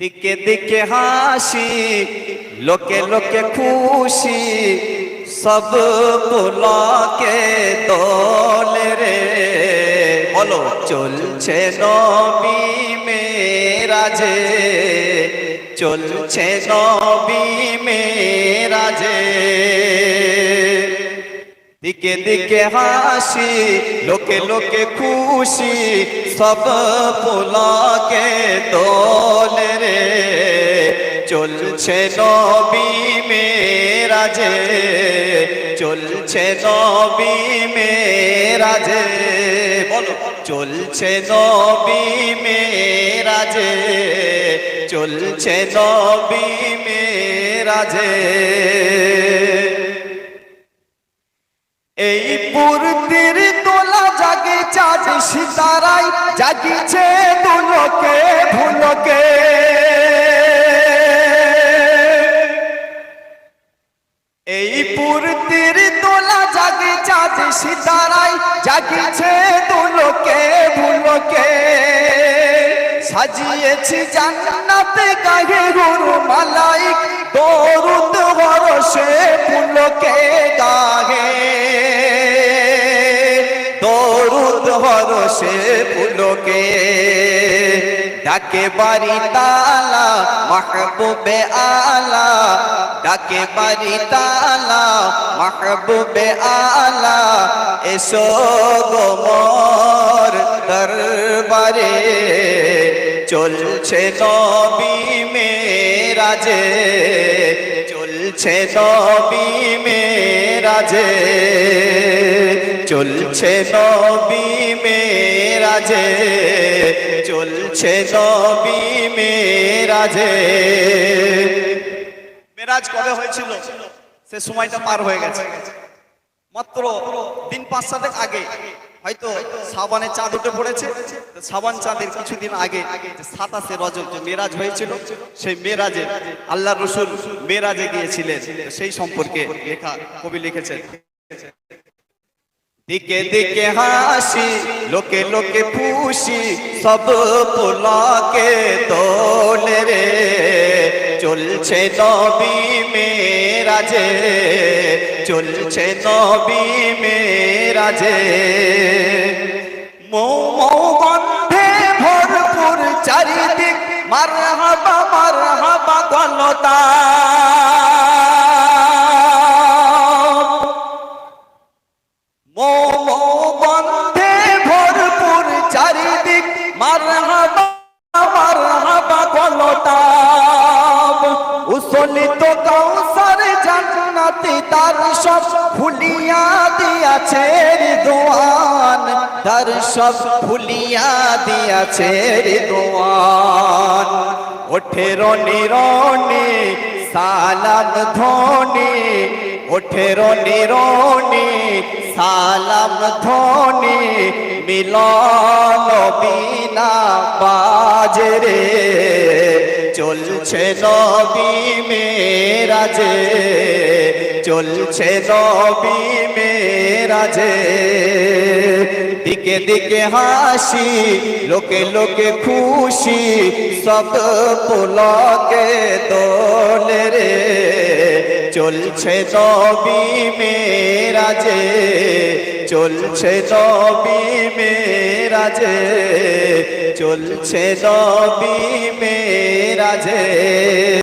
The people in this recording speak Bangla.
দিকে দিকে হাসি, লোকে লোকে খুশি, সব পুলকে দোলে রে। বলো, চলছে নবী মেরাজে, চলছে নবী মেরাজে। দিকে দিকে হাসি, লোকে লোকে খুশি, সব পোলাকে দোলে চলছে নবী মেরাজে, চলছে নবী মেরাজে। বলো। চলছে নবী মেরাজে, চলছে নবী মেরাজে। এই পূর্তির তোলা জাগে চাঁদ সিতারাই জাগিছে দুলোকে ভুলোকে পূর্তির তোলা জাগে চাঁদ সিতারাই। জাগিছে দুলোকে ভুলোকে সাজিয়েছি জান্নাতে গায়ে গুরু মালাইক দরুদ হরসে ফুলকে গাহে দরুদ হরসে ফুলকে ডাকে বাড়ি তালা মাহবুবে আলা ডাকে বাড়ি তালা। মাহবুবে আলা এসো গো মোর দরবারে। চলছে নবী মেরাজে। চলছে নবী মেরাজে, চলছে নবী মেরাজে, চলছে নবী মেরাজে। মেরাজ কবে হয়েছিল? সে সময়টা পার হয়ে গেছে। মাত্র দিন পাঁচ সাতেক আগে। হয়তো সাবানের চাঁদ উঠে পড়েছে। সাবান চাঁদের কিছুদিন আগে সাতাশে রজব যে মেরাজ হয়েছিল, সেই মেরাজে আল্লাহ রসুল মেরাজে গিয়েছিলেন। সেই সম্পর্কে লেখা, কবি লিখেছেন। দিকে দিকে হাসি, লোকে লোকে খুশি, সব পোলাকে দোলে রে। চলছে নবী মেরাজে চলছে নবী মেরাজে। মৌ মৌ গন্ধে ভরপুর চারিদিক মার হাবা মার উসলিত কাউসার জান্নাতি তার সব ফুলিয়া দিয়াছে রিদওয়ান। তার সব ফুলিয়া দিয়াছে রিদওয়ান। ওঠে রনি রনি, সালাম ধ্বনি। ওঠে রনি রনি, সালাম ধ্বনি। মিলন বিনা বাজরে। চলছে নবী মেরাজে, চলছে নবী মেরাজে। দিকে দিকে হাসি, লোকে লোকে খুশি সব পুলকে দোলে রে। চলছে নবী মেরাজে, চলছে নবী মেরাজে। চলছে নবী মেরাজে।